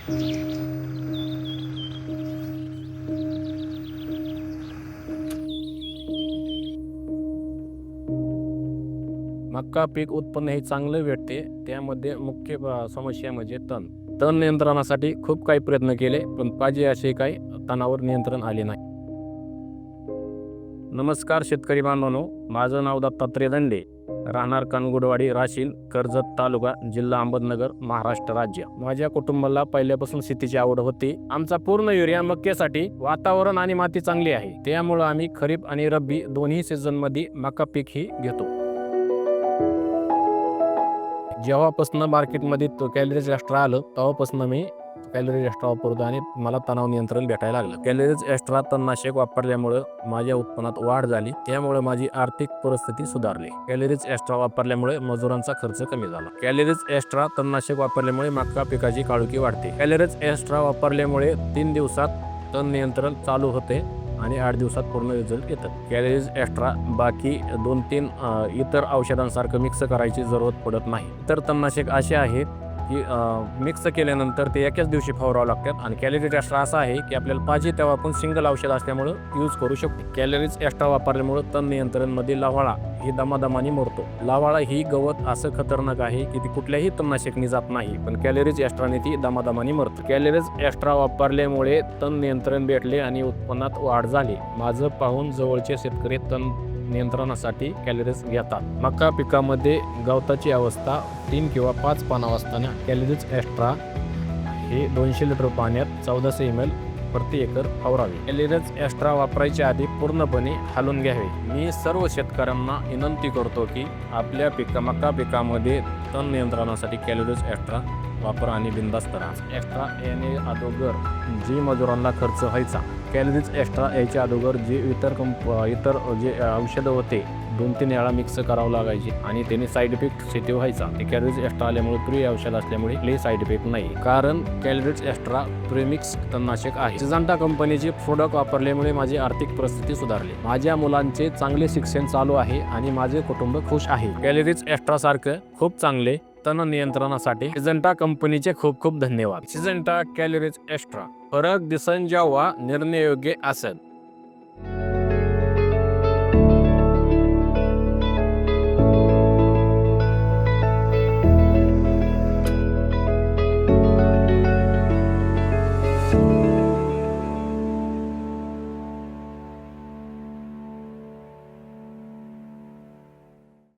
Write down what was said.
मक्का पीक उत्पन्न हे चांगलं भेटते. त्यामध्ये मुख्य समस्या म्हणजे तण. तण नियंत्रणासाठी खूप काही प्रयत्न केले पण पाहिजे असे काही तणावर नियंत्रण आले नाही. नमस्कार शेतकरी बांधवांनो माझं नाव दत्तात्रय दंडे. राहणार कनगुडवाडी राशील कर्जत तालुका जिल्हा अहमदनगर महाराष्ट्र राज्य. माझ्या कुटुंबाला पहिल्यापासून शेतीची आवड होती. आमचा पूर्ण युरिया मक्यासाठी वातावरण आणि माती चांगली आहे. त्यामुळं आम्ही खरीप आणि रब्बी दोन्ही सीझनमध्ये मका पीक ही घेतो. जेव्हापासून मार्केटमध्ये तो कॅलरीज एक्स्ट्रा आलं तेव्हापासून मी कॅलरीज एक्स्ट्रा वापरतो आणि मला तणाव नियंत्रण भेटायला लागलं. कॅलरीज एक्स्ट्रा तणनाशक वापरल्यामुळं माझ्या उत्पन्नात वाढ झाली. त्यामुळे माझी आर्थिक परिस्थिती सुधारली. कॅलरीज एक्स्ट्रा वापरल्यामुळे मजुरांचा खर्च कमी झाला. कॅलरीज एक्स्ट्रा तणनाशक वापरल्यामुळे मका पिकाची काळुकी वाढते. कॅलरीज एक्स्ट्रा वापरल्यामुळे तीन दिवसात तण नियंत्रण चालू होते आणि आठ दिवसात पूर्ण रिझल्ट येतात. कॅलरीज एक्स्ट्रा बाकी दोन तीन इतर औषधांसारखं मिक्स करायची जरूरत पडत नाही. तर तणनाशक असे आहेत की मिक्स केल्यानंतर ते एकाच दिवशी फवारावं लागतात. आणि कॅलरीज एक्स्ट्रा असा आहे की आपल्याला पाहिजे तेव्हा आपण सिंगल औषध असल्यामुळं यूज करू शकतो. कॅलरीज एक्स्ट्रा वापरल्यामुळं तण नियंत्रणमध्ये लावाळा ही दमादमाने मरतो लावाळा ही गवत असं खतरनाक आहे की ती कुठल्याही तणनाशकनी जात नाही पण कॅलरीज एक्स्ट्राने ती दमादमाने मरतं. कॅलरीज एक्स्ट्रा वापरल्यामुळे तण नियंत्रण भेटले आणि उत्पन्नात वाढ झाली. माझं पाहून जवळचे शेतकरी तण नियंत्रणासाठी कॅलरीज घेतात. मका पिकामध्ये गवताची अवस्था तीन किंवा पाच पाना असताना कॅलरीज एक्स्ट्रा हे दोनशे लिटर पाण्यात चौदाशे एम एल प्रति एकर फवारावे कॅलरीज एक्स्ट्रा वापरायच्या आधी पूर्णपणे हालून घ्यावे. मी सर्व शेतकऱ्यांना विनंती करतो की आपल्या पिका मका पिकामध्ये तण नियंत्रणासाठी कॅलरीज एक्स्ट्रा वापरा आणि बिंदास्त राहा. एक्स्ट्रा याने अगोदर जी मजुरांना खर्च व्हायचा कॅलरीज एक्स्ट्रा याच्या अगोदर जे इतर कंप इतर जे औषधं होते दोन तीन वेळा मिक्स करावं लागायचे आणि त्याने साईड इफेक्ट शेती व्हायचा. ते कॅलरीज एक्स्ट्रा आल्यामुळे प्री औषध असल्यामुळे ले साईड इफेक्ट नाही. कारण कॅलरीज एक्स्ट्रा प्रेमिक्स तणनाशक आहे. सिजंटा कंपनीचे प्रोडक्ट वापरल्यामुळे माझी आर्थिक परिस्थिती सुधारली. माझ्या मुलांचे चांगले शिक्षण चालू आहे आणि माझे कुटुंब खुश आहे. कॅलरीज एक्स्ट्रा सारखं खूप चांगले तण नियंत्रणासाठी सिजंटा कंपनीचे खूप खूप धन्यवाद. Syngenta Calaris Xtra. फरक दिसन जेव्हा निर्णय योग्य असेल.